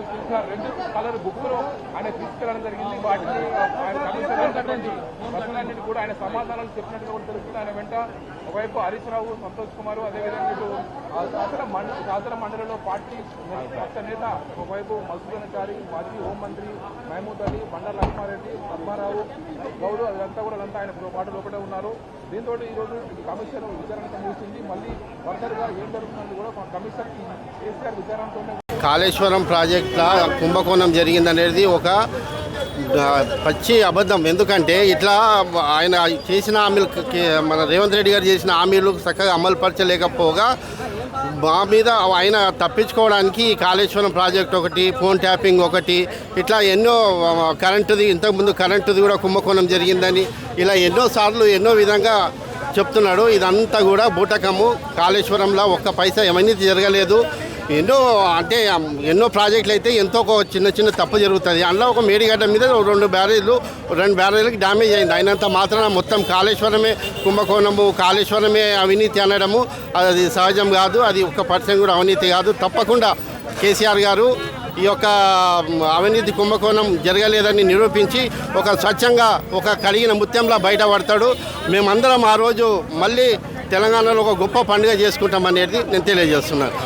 రోజు రెండు కలర్ బుక్కులు ఆయన తీసుకెళ్ళడం జరిగింది. వాటిని ఆయన కమిషనర్ ప్రశ్నలన్నింటి కూడా ఆయన సమాధానాలు చెప్పినట్టుగా కూడా తెలుస్తుంది. ఆయన వెంట ఒకవైపు హరీష్ రావు సంతోష్ కుమార్ అదేవిధంగా ఇటు ఆ శాసన మండలి శాసన మండలిలో పార్టీ పక్ష నేత ఒకవైపు మధుసూదనాచారి మాజీ హోంమంత్రి మహమూద్ అలీ బండ లక్ష్మారెడ్డి పద్మారావు గౌరవ్ అదంతా కూడా అంతా ఆయన పాటు లోపలే ఉన్నారు. దీంతో ఈరోజు కమిషన్ విచారణ సంభవించింది. మళ్ళీ ఫర్దర్గా ఏం జరుగుతుందని కూడా కమిషన్ కేసీఆర్ విచారణతోనే కాళేశ్వరం ప్రాజెక్టుల కుంభకోణం జరిగిందనేది ఒక పచ్చి అబద్ధం. ఎందుకంటే ఇట్లా ఆయన చేసిన హామీలు మన రేవంత్ రెడ్డి గారు చేసిన హామీలు చక్కగా అమలు పరచలేకపోగా మా మీద ఆయన తప్పించుకోవడానికి కాళేశ్వరం ప్రాజెక్ట్ ఒకటి ఫోన్ ట్యాపింగ్ ఒకటి ఇట్లా ఎన్నో కరెంటుది ఇంతకుముందు కరెంటుది కూడా కుంభకోణం జరిగిందని ఇలా ఎన్నో సార్లు ఎన్నో విధంగా చెప్తున్నాడు. ఇదంతా కూడా బూటకము. కాళేశ్వరంలో ఒక్క పైసా ఏమీ జరగలేదు. ఎన్నో అంటే ఎన్నో ప్రాజెక్టులు అయితే ఎంతో ఒక చిన్న చిన్న తప్పు జరుగుతుంది. అందులో ఒక మేడిగడ్డ మీద రెండు బ్యారేజ్లు రెండు బ్యారేజ్లకు డ్యామేజ్ అయింది. అయినంత మాత్రాన మొత్తం కాళేశ్వరమే కుంభకోణము కాళేశ్వరమే అవినీతి అనడము అది సహజం కాదు అది ఒక పర్సెంట్ కూడా అవినీతి కాదు. తప్పకుండా కేసీఆర్ గారు ఈ యొక్క అవినీతి కుంభకోణం జరగలేదని నిరూపించి ఒక స్వచ్ఛంగా ఒక కడిగిన ముత్యంలా బయటపడతాడు. మేమందరం ఆ రోజు మళ్ళీ తెలంగాణలో ఒక గొప్ప పండుగ చేసుకుంటాం అనేది నేను తెలియజేస్తున్నాను.